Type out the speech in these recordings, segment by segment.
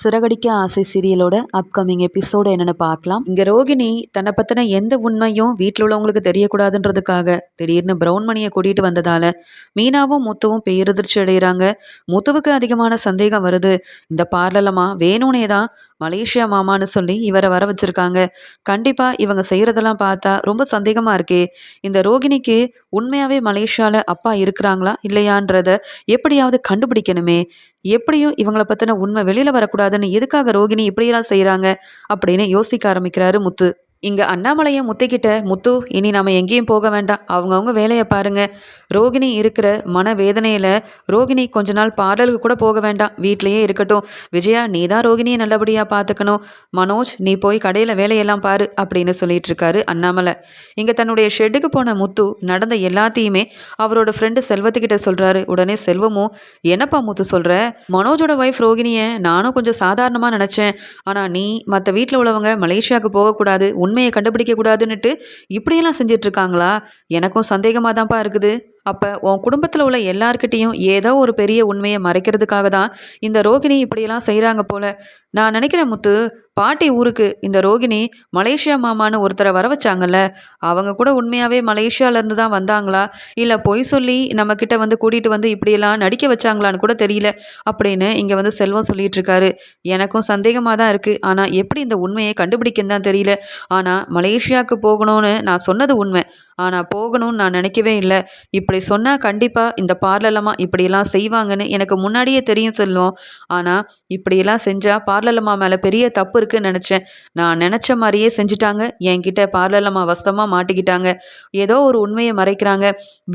சிறகடிக்க ஆசை சீரியலோட upcoming episode என்னென்னு பார்க்கலாம். இங்கே ரோகிணி தன்னை பற்றின எந்த உண்மையும் வீட்டில் உள்ளவங்களுக்கு தெரியக்கூடாதுன்றதுக்காக திடீர்னு பிரவுன் மணியை கூட்டிகிட்டு வந்ததால் மீனாவும் முத்துவும் பேரதிர்ச்சி அடைகிறாங்க முத்துவுக்கு அதிகமான சந்தேகம் வருது. இந்த பார்லலமா வேணும்னே தான் மலேசியா மாமான்னு சொல்லி இவரை வர வச்சுருக்காங்க. கண்டிப்பாக இவங்க செய்கிறதெல்லாம் பார்த்தா ரொம்ப சந்தேகமாக இருக்கே. இந்த ரோகிணிக்கு உண்மையாகவே மலேசியாவில் அப்பா இருக்கிறாங்களா இல்லையான்றத எப்படியாவது கண்டுபிடிக்கணுமே. எப்படியும் இவங்கள பற்றின உண்மை வெளியில் வரக்கூடாதுன்னு எதுக்காக ரோகிணி இப்படியெல்லாம் செய்கிறாங்க அப்படின்னு யோசிக்க ஆரம்பிக்கிறாரு முத்து. இங்கே அண்ணாமலையை முத்திக்கிட்ட முத்து இனி நம்ம எங்கேயும் போக வேண்டாம். அவங்கவுங்க வேலையை பாருங்க. ரோகிணி இருக்கிற மன வேதனையில் ரோகிணி கொஞ்ச நாள் பாடலுக்கு கூட போக வேண்டாம். வீட்லேயே இருக்கட்டும். விஜயா நீ தான் ரோகிணியை நல்லபடியாக பார்த்துக்கணும். மனோஜ் நீ போய் கடையில் வேலையெல்லாம் பாரு அப்படின்னு சொல்லிட்டு இருக்காரு அண்ணாமலை. இங்கே தன்னுடைய ஷெட்டுக்கு போன முத்து நடந்த எல்லாத்தையுமே அவரோட ஃப்ரெண்டு செல்வத்துக்கிட்ட சொல்கிறாரு உடனே செல்வமும் என்னப்பா முத்து சொல்கிற மனோஜோட ஒய்ஃப் ரோகிணியை நானும் கொஞ்சம் சாதாரணமாக நினச்சேன். ஆனால் நீ மற்ற வீட்டில் உள்ளவங்க மலேசியாவுக்கு போகக்கூடாது. உண்மையை கண்டுபிடிக்க கூடாதுன்னுட்டு இப்படியெல்லாம் செஞ்சிட்ருக்காங்களா? எனக்கும் சந்தேகமாக தான்ப்பா இருக்குது. அப்போ உன் குடும்பத்தில் உள்ள எல்லார்கிட்டேயும் ஏதோ ஒரு பெரிய உண்மையை மறைக்கிறதுக்காக தான் இந்த ரோகிணி இப்படியெல்லாம் செய்கிறாங்க போல. நான் நினைக்கிறேன் முத்து பாட்டி ஊருக்கு இந்த ரோகிணி மலேசியா மாமான்னு ஒருத்தரை வர வச்சாங்கல்ல அவங்க கூட உண்மையாகவே மலேசியாவிலேருந்து தான் வந்தாங்களா? இல்லை பொய் சொல்லி நம்மக்கிட்ட வந்து கூட்டிகிட்டு வந்து இப்படியெல்லாம் நடிக்க வச்சாங்களான்னு கூட தெரியல அப்படின்னு இங்கே வந்து செல்வம் சொல்லிட்டு இருக்காரு எனக்கும் சந்தேகமாக தான் இருக்குது ஆனால் எப்படி இந்த உண்மையை கண்டுபிடிக்கன்னு தான் தெரியல. ஆனால் மலேசியாவுக்கு போகணும்னு நான் சொன்னது உண்மை. ஆனால் போகணும்னு நான் நினைக்கவே இல்லை. இப்படி சொன்னால் கண்டிப்பாக இந்த பார்லலமா இப்படியெல்லாம் செய்வாங்கன்னு எனக்கு முன்னாடியே தெரியும் சொல்லுவோம் ஆனால் இப்படியெல்லாம் செஞ்சால் பார்லலமா மேலே பெரிய தப்பு இருக்குன்னு நினச்சேன். நான் நினச்ச மாதிரியே செஞ்சுட்டாங்க. என்கிட்ட பார்லலம்மா வசமாக மாட்டிக்கிட்டாங்க. ஏதோ ஒரு உண்மையை மறைக்கிறாங்க.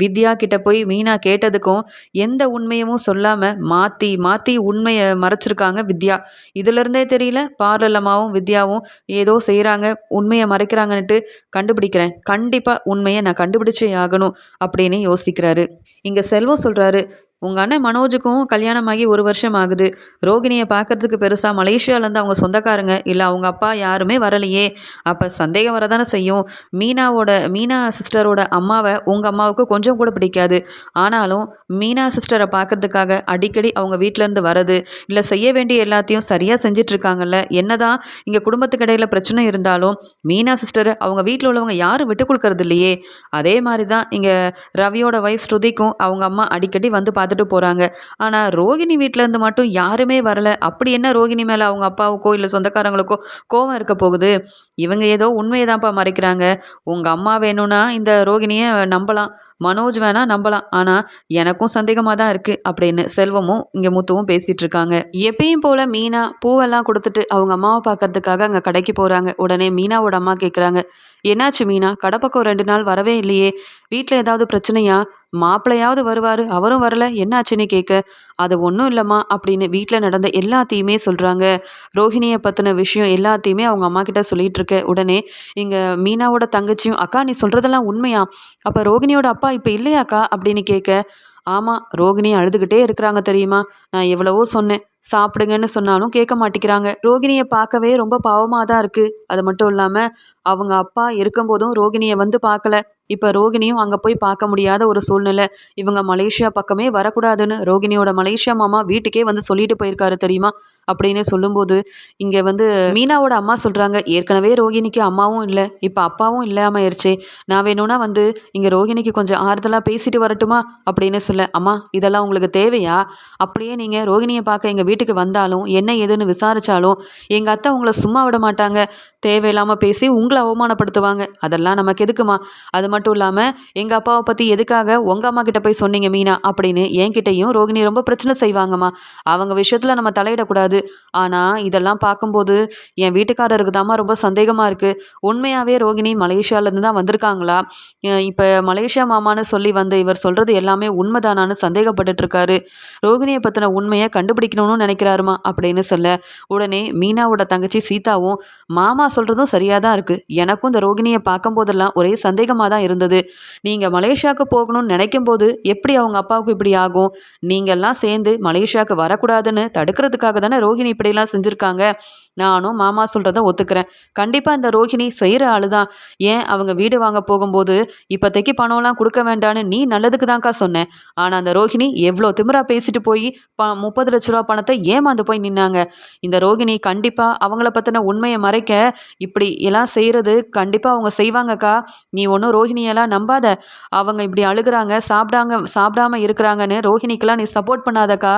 வித்யா கிட்ட போய் மீனா கேட்டதுக்கும் எந்த உண்மையமும் சொல்லாமல் மாற்றி மாற்றி உண்மையை மறைச்சிருக்காங்க வித்யா. இதுலேருந்தே தெரியல பார்லலம்மாவும் வித்யாவும் ஏதோ செய்கிறாங்க உண்மையை மறைக்கிறாங்கன்ட்டு கண்டுபிடிக்கிறேன். கண்டிப்பாக உண்மையை நான் கண்டுபிடிச்சே ஆகணும் அப்படின்னு யோசிக்கிறாரு. இங்கே செல்வம் சொல்கிறாரு உங்கள் அண்ணன் மனோஜுக்கும் கல்யாணமாகி ஒரு வருஷம் ஆகுது ரோகிணியை பார்க்கறதுக்கு பெருசாக மலேசியாவிலேருந்து அவங்க சொந்தக்காரங்க. இல்லை அவங்க அப்பா யாருமே வரலையே. அப்போ சந்தேகம் வரதானே செய்யும். மீனாவோட மீனா சிஸ்டரோட அம்மாவை உங்கள் அம்மாவுக்கு கொஞ்சம் கூட பிடிக்காது. ஆனாலும் மீனா சிஸ்டரை பார்க்கறதுக்காக அடிக்கடி அவங்க வீட்டிலேருந்து வரது இல்லை செய்ய வேண்டிய எல்லாத்தையும் சரியாக செஞ்சிட்ருக்காங்கல்ல. என்ன தான் இங்கே குடும்பத்துக்கு இடையில் பிரச்சனை இருந்தாலும் மீனா சிஸ்டர் அவங்க வீட்டில் உள்ளவங்க யாரும் விட்டு கொடுக்கறது இல்லையே அதே மாதிரி தான் இங்கே ரவியோட ஒய்ஃப் ஸ்ருதிக்கும் அவங்க அம்மா அடிக்கடி வந்து பார்த்து பார்த்துட்டு போகிறாங்க ஆனால் ரோகிணி வீட்டிலேருந்து மட்டும் யாருமே வரல. அப்படி என்ன ரோகிணி மேலே அவங்க அப்பாவுக்கோ இல்லை சொந்தக்காரங்களுக்கோ கோவம் இருக்க போகுது? இவங்க ஏதோ உண்மையை தான்ப்பா மறைக்கிறாங்க. உங்கள் அம்மா வேணும்னா இந்த ரோகிணியை நம்பலாம். மனோஜ் வேணால் நம்பலாம். ஆனால் எனக்கும் சந்தேகமாக தான் இருக்குது அப்படின்னு செல்வமும் இங்கே முத்துவும் பேசிகிட்டு இருக்காங்க. எப்பயும் போல் மீனா பூவெல்லாம் கொடுத்துட்டு அவங்க அம்மாவை பார்க்கறதுக்காக அங்கே கடைக்கு போகிறாங்க உடனே மீனாவோட அம்மா கேட்குறாங்க என்னாச்சு மீனா? கடை பக்கம் ரெண்டு நாள் வரவே இல்லையே. வீட்டில் ஏதாவது பிரச்சனையா? மாப்பிள்ளையாவது வருவார் அவரும் வரல என்னாச்சுன்னு கேட்க அது ஒன்றும் இல்லைம்மா அப்படின்னு வீட்டில் நடந்த எல்லாத்தையுமே சொல்கிறாங்க ரோஹிணியை பற்றின விஷயம் எல்லாத்தையுமே அவங்க அம்மா கிட்ட சொல்லிட்டு இருக்க. உடனே இங்கே மீனாவோட தங்கச்சியும் அக்கா நீ சொல்கிறதெல்லாம் உண்மையா? அப்போ ரோஹிணியோட அப்பா இப்போ இல்லையாக்கா? அப்படின்னு கேட்க ஆமாம் ரோகிணி அழுதுகிட்டே இருக்கிறாங்க தெரியுமா? நான் எவ்வளவோ சொன்னேன். சாப்பிடுங்கன்னு சொன்னாலும் கேட்க மாட்டேங்கிறாங்க. ரோகிணியை பார்க்கவே ரொம்ப பாவமாக தான் இருக்குது அது மட்டும் இல்லாமல் அவங்க அப்பா இருக்கும்போதும் ரோகிணியை வந்து பார்க்கல. இப்போ ரோகிணியும் அங்கே போய் பார்க்க முடியாத ஒரு சூழ்நிலை. இவங்க மலேசியா பக்கமே வரக்கூடாதுன்னு ரோகிணியோட மலேசியா மாமா வீட்டுக்கே வந்து சொல்லிட்டு போயிருக்காரு தெரியுமா? அப்படின்னு சொல்லும்போது இங்கே வந்து மீனாவோட அம்மா சொல்கிறாங்க ஏற்கனவே ரோகிணிக்கு அம்மாவும் இல்லை இப்போ அப்பாவும் இல்லாமல் ஆயிடுச்சே நான் வேணும்னா வந்து இங்கே ரோகிணிக்கு கொஞ்சம் ஆறுதலாக பேசிட்டு வரட்டுமா? அப்படின்னு சொல்ல அம்மா இதெல்லாம் உங்களுக்கு தேவையா? அப்படியே நீங்கள் ரோகிணியை பார்க்க எங்கள் வீட்டுக்கு வந்தாலும் என்ன ஏதுன்னு விசாரித்தாலும் எங்கள் அத்தை உங்களை சும்மா விட மாட்டாங்க. தேவையில்லாமல் பேசி உங்களை அவமானப்படுத்துவாங்க. அதெல்லாம் நமக்கு எதுக்குமா? அது மட்டும் இல்லாமல் எங்கள் அப்பாவை பற்றி எதுக்காக உங்கள் அம்மா கிட்ட போய் சொன்னீங்க மீனா? அப்படின்னு என்கிட்டையும் ரோகிணி ரொம்ப பிரச்சனை செய்வாங்கம்மா. அவங்க விஷயத்தில் நம்ம தலையிடக்கூடாது. ஆனால் இதெல்லாம் பார்க்கும்போது என் வீட்டுக்காரருக்கு தாம்மா ரொம்ப சந்தேகமாக இருக்குது உண்மையாகவே ரோகிணி மலேசியாவிலேருந்து தான் வந்திருக்காங்களா? இப்போ மலேசியா மாமான்னு சொல்லி வந்த இவர் சொல்கிறது எல்லாமே உண்மைதானான்னு சந்தேகப்பட்டுட்ருக்காரு ரோகிணியை பற்றின உண்மையை கண்டுபிடிக்கணும்னு நினைக்கிறாருமா? அப்படின்னு சொல்ல உடனே மீனாவோட தங்கச்சி சீதாவும் மாமா சொல்கிறதும் சரியாக தான் இருக்குது எனக்கும் இந்த ரோகிணியை பார்க்கும்போதெல்லாம் ஒரே சந்தேகமாக தான் தான் இருந்தது. நீங்கள் மலேசியாவுக்கு போகணும்னு நினைக்கும் போது எப்படி அவங்க அப்பாவுக்கு இப்படி ஆகும்? நீங்கள்லாம் சேர்ந்து மலேசியாவுக்கு வரக்கூடாதுன்னு தடுக்கிறதுக்காக தானே ரோஹிணி இப்படிலாம் செஞ்சுருக்காங்க? நானும் மாமா சொல்கிறத ஒத்துக்கிறேன். கண்டிப்பாக இந்த ரோஹிணி செய்கிற ஆளு தான் ஏன்? அவங்க வீடு வாங்க போகும்போது இப்போதைக்கு பணம்லாம் கொடுக்க வேண்டான்னு நீ நல்லதுக்கு தான்க்கா சொன்னேன் ஆனால் அந்த ரோஹிணி எவ்வளோ திமிரா பேசிட்டு போய் ப முப்பது லட்ச ரூபா பணத்தை ஏமாந்து போய் நின்னாங்க. இந்த ரோகிணி கண்டிப்பாக அவங்கள பற்றின உண்மையை மறைக்க இப்படி எல்லாம் செய்கிறது கண்டிப்பாக அவங்க செய்வாங்கக்கா. நீ ஒன்றும் ரோஹிணியெல்லாம் நம்பாத. அவங்க இப்படி அழுகுறாங்க சாப்பிடாங்க சாப்பிடாம இருக்கிறாங்கன்னு ரோஹிணிக்கெல்லாம் நீ சப்போர்ட் பண்ணாதக்கா.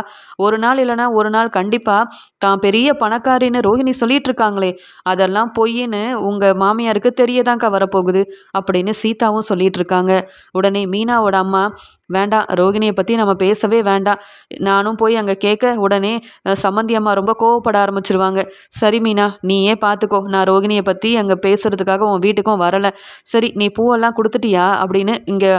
ஒரு நாள் இல்லைனா ஒரு நாள் கண்டிப்பாக தான் பெரிய பணக்காரின்னு ரோஹிணி சொல்லிட்டு இருக்காங்களே அதெல்லாம் பொய்ன்னு உங்கள் மாமியாருக்கு தெரியதான்க்கா வரப்போகுது அப்படின்னு சீதாவும் சொல்லிட்டு இருக்காங்க உடனே மீனாவோட அம்மா வேண்டாம் ரோகிணியை பற்றி நம்ம பேசவே வேண்டாம் நானும் போய் அங்கே கேட்க உடனே சம்மந்தி அம்மா ரொம்ப கோவப்பட ஆரம்பிச்சிருவாங்க. சரி மீனா நீயே பார்த்துக்கோ நான் ரோகிணியை பற்றி அங்கே பேசுகிறதுக்காக உன் வீட்டுக்கும் வரலை. சரி நீ பூவெல்லாம் கொடுத்துட்டியா? அப்படின்னு இங்கே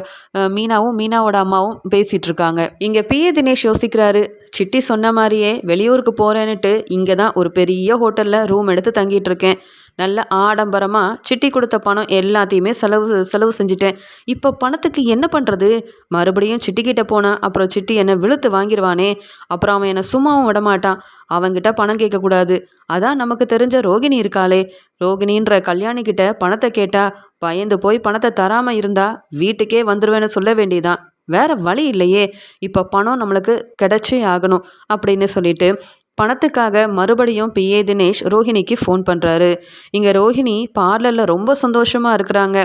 மீனாவும் மீனாவோட அம்மாவும் பேசிகிட்டு இருக்காங்க இங்கே பிஏ தினேஷ் யோசிக்கிறாரு. சிட்டி சொன்ன மாதிரியே வெளியூருக்கு போகிறேன்னுட்டு இங்கே தான் ஒரு பெரிய ஹோட்டல் ஹோட்டலில் ரூம் எடுத்து தங்கிட்டு இருக்கேன் நல்ல ஆடம்பரமாக சிட்டி கொடுத்த பணம் எல்லாத்தையுமே செலவு செலவு செஞ்சுட்டேன். இப்போ பணத்துக்கு என்ன பண்ணுறது மறுபடியும் சிட்டிக்கிட்ட போனேன் அப்புறம் சிட்டி என்னை விழுத்து வாங்கிடுவானே அப்புறம் அவன் என்னை சும்மாவும் விடமாட்டான் அவன்கிட்ட பணம் கேட்கக்கூடாது அதான் நமக்கு தெரிஞ்ச ரோகிணி இருக்காளே. ரோகிணின்ற கல்யாணிக்கிட்ட பணத்தை கேட்டால் பயந்து போய் பணத்தை தராமல் இருந்தா வீட்டுக்கே வந்துடுவேன்னு சொல்ல வேண்டியதான் வேற வழி இல்லையே. இப்போ பணம் நம்மளுக்கு கிடைச்சே ஆகணும் அப்படின்னு சொல்லிட்டு பணத்துக்காக மறுபடியும் பிஏ தினேஷ் ரோஹிணிக்கு ஃபோன் பண்ணுறாரு இங்கே ரோஹிணி பார்லரில் ரொம்ப சந்தோஷமாக இருக்கிறாங்க.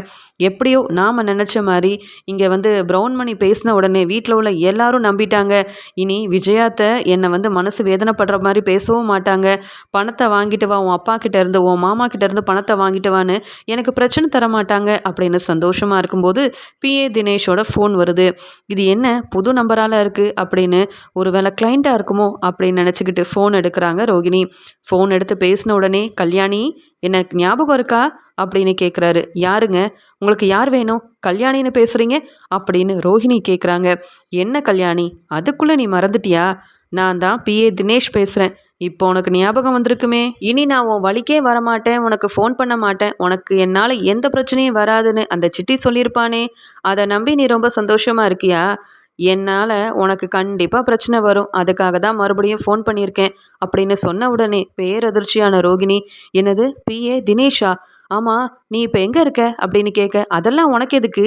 எப்படியோ நாம் நினச்ச மாதிரி இங்கே வந்து ப்ரௌன் மணி பேசின உடனே வீட்டில் உள்ள எல்லாரும் நம்பிட்டாங்க. இனி விஜயாத்தை என்னை வந்து மனசு வேதனைப்படுற மாதிரி பேசவும் மாட்டாங்க. பணத்தை வாங்கிட்டு வா உன் அப்பா கிட்ட இருந்து உன் மாமா கிட்ட இருந்து பணத்தை வாங்கிட்டு வான்னு எனக்கு பிரச்சனை தர மாட்டாங்க அப்படின்னு சந்தோஷமாக இருக்கும்போது பிஏ தினேஷோட ஃபோன் வருது. இது என்ன புது நம்பரால் இருக்குது அப்படின்னு ஒரு வேளை கிளைண்ட்டாக இருக்குமோ அப்படின்னு நினச்சிக்கிட்டு ஃபோன் ஃபோன் எடுக்கிறாங்க ரோகிணி. ஃபோன் எடுத்து பேசின உடனே கல்யாணி எனக்கு ஞாபகம் இருக்கா? அப்படின்னு கேட்குறாரு யாருங்க? உங்களுக்கு யார் வேணும்? கல்யாணின்னு பேசுகிறீங்க அப்படின்னு ரோஹிணி கேட்குறாங்க என்ன கல்யாணி? அதுக்குள்ளே நீ மறந்துட்டியா? நான் தான் பிஏ தினேஷ் பேசுகிறேன் இப்போ உனக்கு ஞாபகம் வந்திருக்குமே. இனி நான் உன் வழிக்கே வரமாட்டேன். உனக்கு ஃபோன் பண்ண மாட்டேன். உனக்கு என்னால் எந்த பிரச்சனையும் வராதுன்னு அந்த சிட்டி சொல்லியிருப்பானே. அதை நம்பி நீ ரொம்ப சந்தோஷமாக இருக்கியா? என்னால் உனக்கு கண்டிப்பாக பிரச்சனை வரும். அதுக்காக தான் மறுபடியும் ஃபோன் பண்ணியிருக்கேன். அப்படின்னு சொன்ன உடனே பேரதிர்ச்சியான ரோகிணி என்னது? பிஏ தினேஷா ஆமாம் நீ இப்போ எங்கே இருக்க? அப்படின்னு கேட்க அதெல்லாம் உனக்கு எதுக்கு?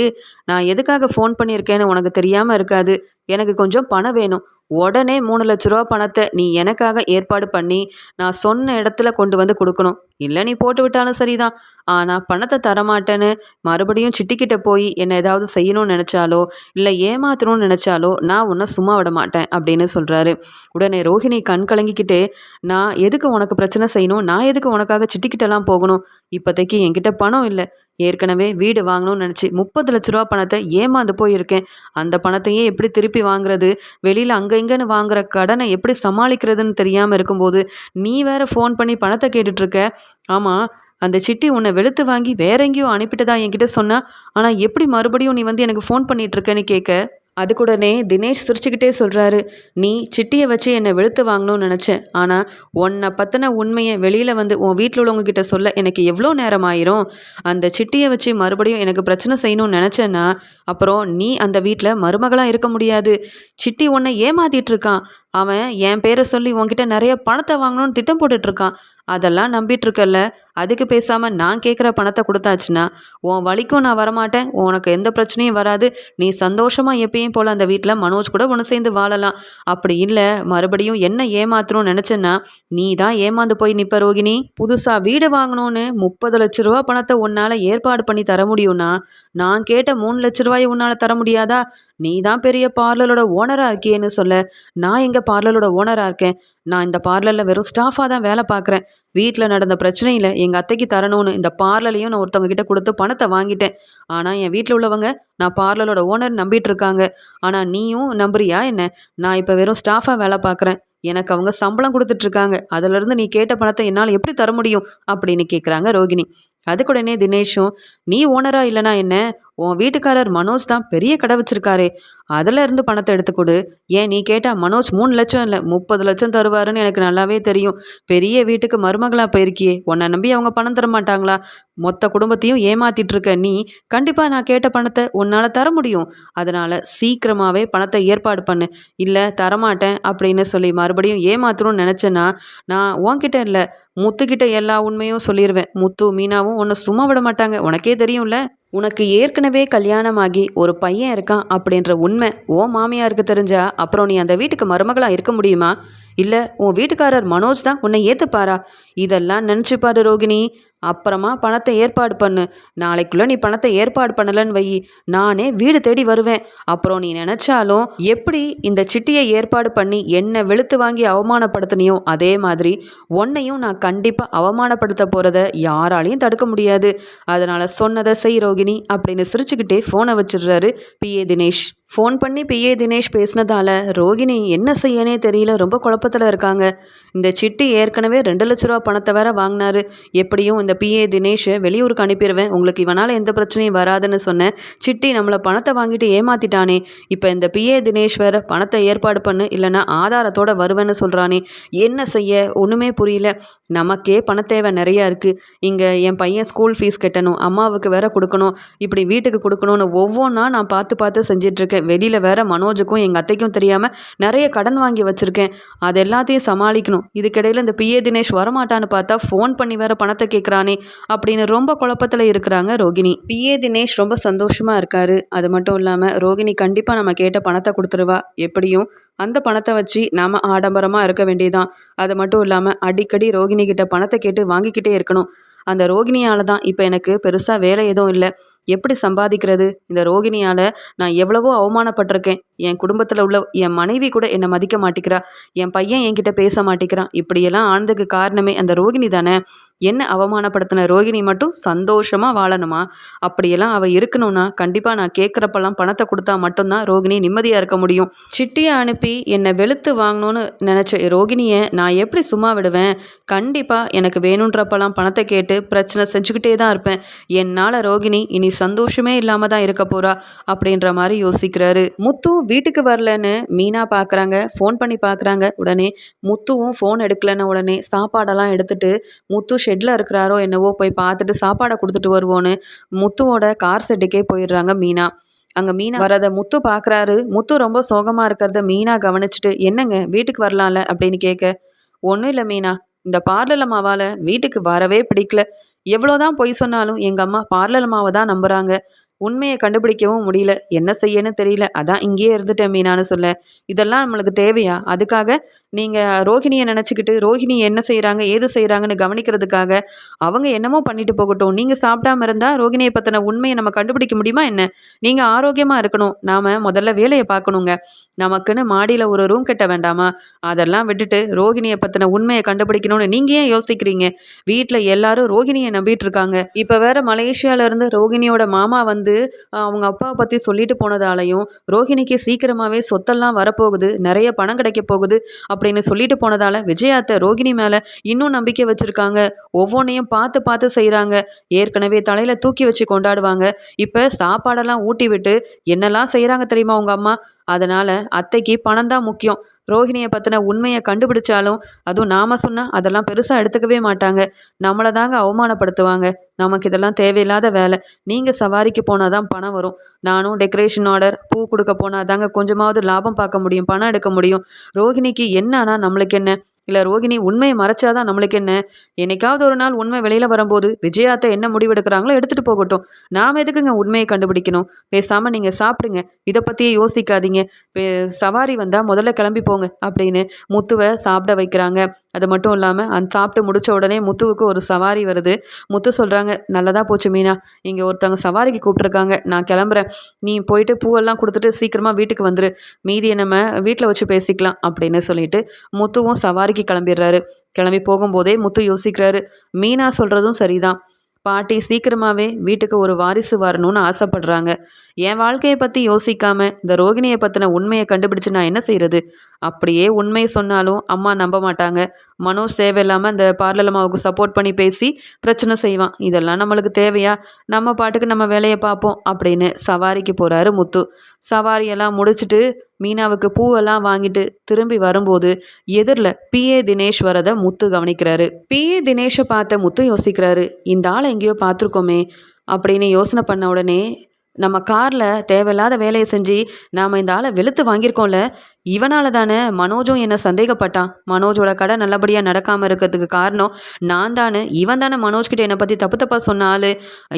நான் எதுக்காக ஃபோன் பண்ணியிருக்கேன்னு உனக்கு தெரியாமல் இருக்காது. எனக்கு கொஞ்சம் பணம் வேணும். உடனே மூணு லட்ச ரூபா பணத்தை நீ எனக்காக ஏற்பாடு பண்ணி நான் சொன்ன இடத்துல கொண்டு வந்து கொடுக்கணும். இல்லை நீ போட்டு விட்டாலும் சரிதான். ஆனால் பணத்தை தரமாட்டேன்னு மறுபடியும் சிட்டிக்கிட்ட போய் என்னை ஏதாவது செய்யணும்னு நினச்சாலோ இல்லை ஏமாத்தணும்னு நினச்சாலோ நான் உன்னை சும்மா விட மாட்டேன் அப்படின்னு சொல்கிறாரு உடனே ரோஹிணி கண் கலங்கிக்கிட்டே நான் எதுக்கு உனக்கு பிரச்சனை செய்யணும்? நான் எதுக்கு உனக்காக சிட்டிக்கிட்டலாம் போகணும்? இப்போதைக்கு என்கிட்ட பணம் இல்லை. ஏற்கனவே வீடு வாங்கணும்னு நினச்சி முப்பது லட்ச ரூபா பணத்தை ஏமாந்து போயிருக்கேன். அந்த பணத்தையே எப்படி திருப்பி வாங்குறது? வெளியில் அங்கே இங்கேன்னு வாங்குற கடனை எப்படி சமாளிக்கிறதுன்னு தெரியாமல் இருக்கும்போது நீ வேற ஃபோன் பண்ணி பணத்தை கேட்டுட்ருக்க ஆமாம் அந்த சிட்டி உன்னை வெளுத்து வாங்கி வேற எங்கேயோ அனுப்பிட்டதா என்கிட்ட சொன்னா ஆனால் எப்படி மறுபடியும் நீ வந்து எனக்கு ஃபோன் பண்ணிட்டு இருக்கேன்னு கேட்க அதுக்கூடனே தினேஷ் சிரிச்சுக்கிட்டே சொல்கிறாரு நீ சிட்டியை வச்சு என்னை வெளுத்து வாங்கணும்னு நினச்சேன். ஆனால் உன்னை பற்றின உண்மையை வெளியில் வந்து உன் வீட்டில் உள்ளவங்கக்கிட்ட சொல்ல எனக்கு எவ்வளோ நேரம் ஆயிரும் அந்த சிட்டியை வச்சு மறுபடியும் எனக்கு பிரச்சனை செய்யணும்னு நினச்சேன்னா அப்புறம் நீ அந்த வீட்டில் மருமகளாக இருக்க முடியாது. சிட்டி உன்னை ஏமாத்திட்டு இருக்கான். அவன் என் பேரை சொல்லி உன்கிட்ட நிறைய பணத்தை வாங்கணும்னு திட்டம் போட்டுட்ருக்கான் அதெல்லாம் நம்பிட்டு இருக்கல்ல. அதுக்கு பேசாமல் நான் கேட்குற பணத்தை கொடுத்தாச்சுன்னா உன் வழிக்கும் நான் வரமாட்டேன். உனக்கு எந்த பிரச்சனையும் வராது. நீ சந்தோஷமாக எப்பயும் போல் அந்த வீட்டில் மனோஜ் கூட ஒன்று சேர்ந்து வாழலாம். அப்படி இல்லை மறுபடியும் என்ன ஏமாத்தணும்னு நினச்சேன்னா நீ தான் ஏமாந்து போய் நிற்ப ரோகிணி. புதுசாக வீடு வாங்கணும்னு முப்பது லட்ச ரூபா பணத்தை உன்னால் ஏற்பாடு பண்ணி தர முடியும்னா நான் கேட்ட மூணு லட்ச ரூபாயை உன்னால் தர முடியாதா? நீ தான் பெரிய பார்லரோட ஓனராக இருக்கியேன்னு சொல்ல. நான் எங்கள் பார்லரோட ஓனராக இருக்கேன். நான் இந்த பார்லரில் வெறும் ஸ்டாஃபாக தான் வேலை பார்க்குறேன். வீட்டில் நடந்த பிரச்சனையில் எங்கள் அத்தைக்கு தரணும்னு இந்த பார்லரையும் நான் ஒருத்தவங்க கிட்ட கொடுத்து பணத்தை வாங்கிட்டேன். ஆனால் என் வீட்டில் உள்ளவங்க நான் பார்லரோட ஓனர் நம்பிட்டு இருக்காங்க. ஆனால் நீயும் நம்புறியா என்ன? நான் இப்போ வெறும் ஸ்டாஃபாக வேலை பார்க்குறேன். எனக்கு அவங்க சம்பளம் கொடுத்துட்ருக்காங்க அதிலிருந்து நீ கேட்ட பணத்தை என்னால் எப்படி தர முடியும்? அப்படின்னு கேட்குறாங்க ரோகிணி. அதுக்குடனே தினேஷும் நீ ஓனரா இல்லைனா என்ன? உன் வீட்டுக்காரர் மனோஜ் தான் பெரிய கடை வச்சிருக்காரே. அதில் இருந்து பணத்தை எடுத்து கொடு ஏன் நீ கேட்டால் மனோஜ் மூணு லட்சம் இல்லை முப்பது லட்சம் தருவாருன்னு எனக்கு நல்லாவே தெரியும். பெரிய வீட்டுக்கு மருமகளாக போயிருக்கியே. உன்னை நம்பி அவங்க பணம் தர மாட்டாங்களா? மொத்த குடும்பத்தையும் ஏமாத்திட்டு இருக்க நீ கண்டிப்பாக நான் கேட்ட பணத்தை உன்னால் தர முடியும். அதனால் சீக்கிரமாகவே பணத்தை ஏற்பாடு பண்ணு. இல்லை தரமாட்டேன் அப்படின்னு சொல்லி மறுபடியும் ஏமாத்தணும்னு நினச்சேன்னா நான் உன்கிட்ட இல்லை முத்துக்கிட்ட எல்லா உண்மையும் சொல்லிடுவேன் முத்து மீனாவும் உன்னை சும்மா விட மாட்டாங்க. உனக்கே தெரியும்ல? உனக்கு ஏற்கனவே கல்யாணமாகி ஒரு பையன் இருக்கான் அப்படின்ற உண்மை ஓ மாமியாருக்கு தெரிஞ்சா அப்புறம் நீ அந்த வீட்டுக்கு மருமகளாக இருக்க முடியுமா? இல்லை உன் வீட்டுக்காரர் மனோஜ் தான் உன்னை ஏற்றுப்பாரா இதெல்லாம் நினச்சிப்பாரு ரோகிணி. அப்புறமா பணத்தை ஏற்பாடு பண்ணு. நாளைக்குள்ளே நீ பணத்தை ஏற்பாடு பண்ணலன்னு வை. நானே வீடு தேடி வருவேன். அப்புறம் நீ நினச்சாலும் எப்படி இந்த சிட்டியை ஏற்பாடு பண்ணி என்னை வெளுத்து வாங்கி அவமானப்படுத்தினியோ? அதே மாதிரி உன்னையும் நான் கண்டிப்பாக அவமானப்படுத்த போகிறத யாராலையும் தடுக்க முடியாது. அதனால் சொன்னதை செய் ரோகிணி அப்படின்னு சிரிச்சுக்கிட்டே ஃபோனை வச்சிடுறாரு பி ஏ தினேஷ். ஃபோன் பண்ணி பிஏ தினேஷ் பேசினதால ரோகிணி என்ன செய்யனே தெரியல ரொம்ப குழப்பத்தில் இருக்காங்க. இந்த சிட்டி ஏற்கனவே ரெண்டு லட்ச ரூபா பணத்தை வேற வாங்கினாரு. எப்படியும் இந்த பிஏ தினேஷை வெளியூருக்கு அனுப்பிடுவேன் உங்களுக்கு இவனால் எந்த பிரச்சனையும் வராதுன்னு சொன்னேன். சிட்டி நம்மளை பணத்தை வாங்கிட்டு ஏமாத்திட்டானே. இப்போ இந்த பிஏ தினேஷ் வேற பணத்தை ஏற்பாடு பண்ணு இல்லைன்னா ஆதாரத்தோட வருவேன்னு சொல்கிறானே என்ன செய்ய? ஒன்றுமே புரியல. நமக்கே பணத்தேவை நிறையா இருக்குது இங்கே என் பையன் ஸ்கூல் ஃபீஸ் கட்டணும் அம்மாவுக்கு வேற கொடுக்கணும் இப்படி வீட்டுக்கு கொடுக்கணும்னு ஒவ்வொன்றா நான் பார்த்து பார்த்து செஞ்சிட்ருக்கேன் வச்சுருக்கேன். வெளியில் வேற மனோஜுக்கும் எங்கள் அத்தைக்கும் தெரியாமல் நிறைய கடன் வாங்கி வச்சுருக்கேன். அது எல்லாத்தையும் சமாளிக்கணும். இதுக்கிடையில் இந்த பிஏ தினேஷ் வரமாட்டான்னு பார்த்தா ஃபோன் பண்ணி வேற பணத்தை கேட்குறானே அப்படின்னு ரொம்ப குழப்பத்தில் இருக்கிறாங்க ரோகிணி. பிஏ தினேஷ் ரொம்ப சந்தோஷமாக இருக்காரு. அது மட்டும் இல்லாமல் ரோகிணி கண்டிப்பாக நம்ம கேட்ட பணத்தை கொடுத்துருவா. எப்படியும் அந்த பணத்தை வச்சு நாம் ஆடம்பரமாக இருக்க வேண்டியதான் அது மட்டும் இல்லாமல் அடிக்கடி ரோகிணி கிட்ட பணத்தை கேட்டு வாங்கிக்கிட்டே இருக்கணும். அந்த ரோகிணியால் தான் இப்போ எனக்கு பெருசாக வேலை எதுவும் இல்லை. எப்படி சம்பாதிக்கிறது? இந்த ரோகிணியால் நான் எவ்வளவோ அவமானப்பட்டிருக்கேன். என் குடும்பத்தில் உள்ள என் மனைவி கூட என்னை மதிக்க மாட்டேங்கிறா என் பையன் என்கிட்ட பேச மாட்டேங்கிறான் இப்படியெல்லாம் ஆனதுக்கு காரணமே அந்த ரோகிணி தானே? என்ன அவமானப்படுத்தின ரோகிணி மட்டும் சந்தோஷமாக வாழணுமா? அப்படியெல்லாம் அவள் இருக்கணும்னா கண்டிப்பாக நான் கேட்குறப்பெல்லாம் பணத்தை கொடுத்தா மட்டும்தான் ரோகிணி நிம்மதியாக இருக்க முடியும். சிட்டியை அனுப்பி என்னை வெளுத்து வாங்கணும்னு நினச்ச ரோகிணியை நான் எப்படி சும்மா விடுவேன்? கண்டிப்பாக எனக்கு வேணுன்றப்பெல்லாம் பணத்தை கேட்டு பிரச்சனை செஞ்சுக்கிட்டே தான் இருப்பேன். என்னால் ரோகிணி இனி சந்தோஷமே இல்லாமல் தான் இருக்க போகிறா அப்படின்ற மாதிரி யோசிக்கிறாரு. முத்து வீட்டுக்கு வரலன்னு மீனா பார்க்குறாங்க ஃபோன் பண்ணி பார்க்குறாங்க உடனே முத்துவும் ஃபோன் எடுக்கலன்னு உடனே சாப்பாடெல்லாம் எடுத்துட்டு முத்து ஷெட்டில் இருக்கிறாரோ என்னவோ போய் பார்த்துட்டு சாப்பாடை கொடுத்துட்டு வருவோன்னு முத்துவோட கார் செட்டுக்கே போயிடுறாங்க மீனா. அங்கே மீனா வரத முத்து பார்க்குறாரு முத்து ரொம்ப சோகமாக இருக்கிறத மீனா கவனிச்சுட்டு என்னங்க வீட்டுக்கு வரலாம்ல? அப்படின்னு கேட்க ஒன்றும் இல்லை மீனா. இந்த பார்லர் அம்மாவால் வீட்டுக்கு வரவே பிடிக்கல. எவ்வளோதான் பொய் சொன்னாலும் எங்கள் அம்மா பார்லர் அம்மாவை தான் நம்புகிறாங்க உண்மையை கண்டுபிடிக்கவும் முடியல. என்ன செய்யன்னு தெரியல. அதான் இங்கேயே இருந்துட்டேன் மீனான்னு சொல்ல. இதெல்லாம் நம்மளுக்கு தேவையா? அதுக்காக நீங்கள் ரோஹிணியை நினச்சிக்கிட்டு ரோஹிணி என்ன செய்கிறாங்க ஏது செய்கிறாங்கன்னு கவனிக்கிறதுக்காக அவங்க என்னமோ பண்ணிட்டு போகட்டும். நீங்கள் சாப்பிடாம இருந்தால் ரோஹிணியை பற்றின உண்மையை நம்ம கண்டுபிடிக்க முடியுமா என்ன? நீங்கள் ஆரோக்கியமாக இருக்கணும். நாம் முதல்ல வேலையை பார்க்கணுங்க. நமக்குன்னு மாடியில் ஒரு ரூம் கட்ட வேண்டாமா? அதெல்லாம் விட்டுட்டு ரோஹிணியை பற்றின உண்மையை கண்டுபிடிக்கணும்னு நீங்கள் ஏன் யோசிக்கிறீங்க? வீட்டில் எல்லாரும் ரோஹிணியை நம்பிட்டு இருக்காங்க. இப்போ வேற மலேசியாவிலேருந்து ரோஹிணியோட மாமா வந்து வந்து அவங்க அப்பாவை பற்றி சொல்லிட்டு போனதாலையும் ரோஹிணிக்கு சீக்கிரமாகவே சொத்தெல்லாம் வரப்போகுது நிறைய பணம் கிடைக்க போகுது அப்படின்னு சொல்லிட்டு போனதால விஜயாத்தை ரோகிணி மேலே இன்னும் நம்பிக்கை வச்சுருக்காங்க. ஒவ்வொன்றையும் பார்த்து பார்த்து செய்கிறாங்க ஏற்கனவே தலையில் தூக்கி வச்சு கொண்டாடுவாங்க. இப்போ சாப்பாடெல்லாம் ஊட்டி விட்டு என்னெல்லாம் செய்கிறாங்க தெரியுமா உங்கள் அம்மா? அதனால் அத்தைக்கு பணம் தான் முக்கியம். ரோஹிணியை பற்றின உண்மையை கண்டுபிடிச்சாலும் அதுவும் நாம் சொன்னால் அதெல்லாம் பெருசாக எடுத்துக்கவே மாட்டாங்க. நம்மளை தாங்க அவமானப்படுத்துவாங்க. நமக்கு இதெல்லாம் தேவையில்லாத வேலை. நீங்கள் சவாரிக்கு போனால் தான் பணம் வரும். நானும் டெக்கரேஷன் ஆர்டர் பூ கொடுக்க போனால் தாங்க கொஞ்சமாவது லாபம் பார்க்க முடியும் பணம் எடுக்க முடியும். ரோஹிணிக்கு என்னன்னா நம்மளுக்கு என்ன? இல்லை ரோகிணி உண்மையை மறைச்சாதான் நம்மளுக்கு என்ன? என்னைக்காவது ஒரு நாள் உண்மை வெளியில் வரும்போது விஜயாத்தை என்ன முடிவெடுக்கிறாங்களோ எடுத்துகிட்டு போகட்டும். நாம் எதுக்குங்க உண்மையை கண்டுபிடிக்கணும்? பேசாமல் நீங்கள் சாப்பிடுங்க. இதை பற்றியே யோசிக்காதீங்க. சவாரி வந்தால் முதல்ல கிளம்பி போங்க அப்படின்னு முத்துவை சாப்பிட வைக்கிறாங்க. அது மட்டும் இல்லாமல் அந்த சாப்பிட்டு முடித்த உடனே முத்துவுக்கு ஒரு சவாரி வருது. முத்து சொல்கிறாங்க நல்லதாக போச்சு மீனா. இங்கே ஒருத்தவங்க சவாரிக்கு கூப்பிட்ருக்காங்க நான் கிளம்புறேன். நீ போயிட்டு பூவெல்லாம் கொடுத்துட்டு சீக்கிரமாக வீட்டுக்கு வந்துரு. மீதியை நம்ம வீட்டில் வச்சு பேசிக்கலாம் அப்படின்னு சொல்லிட்டு முத்துவும் சவாரிக்கு கிளம்பிடுறாரு. கிளம்பி போகும்போதே முத்து யோசிக்கிறாரு மீனா சொல்கிறதும் சரிதான். பாட்டி சீக்கிரமாகவே வீட்டுக்கு ஒரு வாரிசு வரணும்னு ஆசைப்படுறாங்க. என் வாழ்க்கையை பற்றி யோசிக்காம இந்த ரோகிணியை பற்றின உண்மையை கண்டுபிடிச்சு நான் என்ன செய்கிறது அப்படியே உண்மையை சொன்னாலும் அம்மா நம்ப மாட்டாங்க. மனோஜ் தேவையில்லாமல் இந்த பார்லர் அம்மாவுக்கு சப்போர்ட் பண்ணி பேசி பிரச்சனை செய்வான். இதெல்லாம் நம்மளுக்கு தேவையா? நம்ம பாட்டுக்கு நம்ம வேலையை பார்ப்போம் அப்படின்னு சவாரிக்கு போகிறாரு முத்து. சவாரியெல்லாம் முடிச்சுட்டு மீனாவுக்கு பூவெல்லாம் வாங்கிட்டு திரும்பி வரும்போது எதிரில் பிஏ தினேஷ் வரதை முத்து கவனிக்கிறாரு. பிஏ தினேஷை பார்த்த முத்து யோசிக்கிறாரு. இந்த ஆளை எங்கேயோ பார்த்துருக்கோமே அப்படின்னு யோசனை பண்ண உடனே நம்ம காரில் தேவையில்லாத வேலையை செஞ்சு நாம் இந்த ஆளை வெளுத்து வாங்கியிருக்கோம்ல இவனால தானே மனோஜும் என்னை சந்தேகப்பட்டான். மனோஜோட கடை நல்லபடியாக நடக்காமல் இருக்கிறதுக்கு காரணம் நான் தானே இவன் தானே மனோஜ்கிட்ட என்னை பற்றி தப்பு தப்பாக சொன்ன ஆள்.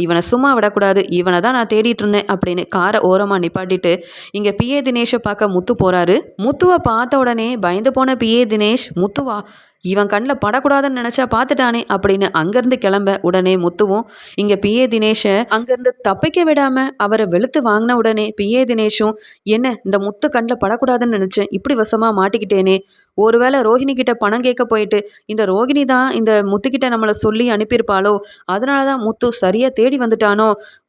இவனை சும்மா விடக்கூடாது. இவனை தான் நான் தேடிட்டு இருந்தேன் அப்படின்னு காரை ஓரமாக நிப்பாட்டிட்டு இங்கே பிஏ தினேஷை பார்க்க முத்து போகிறாரு முத்துவை பார்த்த உடனே பயந்து போன பிஏ தினேஷ் முத்துவா இவன் கண்ணில் படக்கூடாதுன்னு நினச்சா பார்த்துட்டானே அப்படின்னு அங்கேருந்து கிளம்ப உடனே முத்துவும் இங்கே பிஏ தினேஷை அங்கேருந்து தப்பிக்க விடாமல் அவரை வெளுத்து வாங்கின உடனே பிஏ தினேஷும் என்ன இந்த முத்து கண்ணில் படக்கூடாதுன்னு நினச்சி நினச்சேன். இப்படி வசமாக மாட்டிக்கிட்டேனே. ஒருவேளை ரோஹிணி கிட்ட பணம் கேட்க போயிட்டு இந்த ரோகிணி தான் இந்த முத்துக்கிட்ட நம்மளை சொல்லி அனுப்பியிருப்பாளோ? அதனால தான் முத்து சரியாக தேடி வந்துட்டானோ?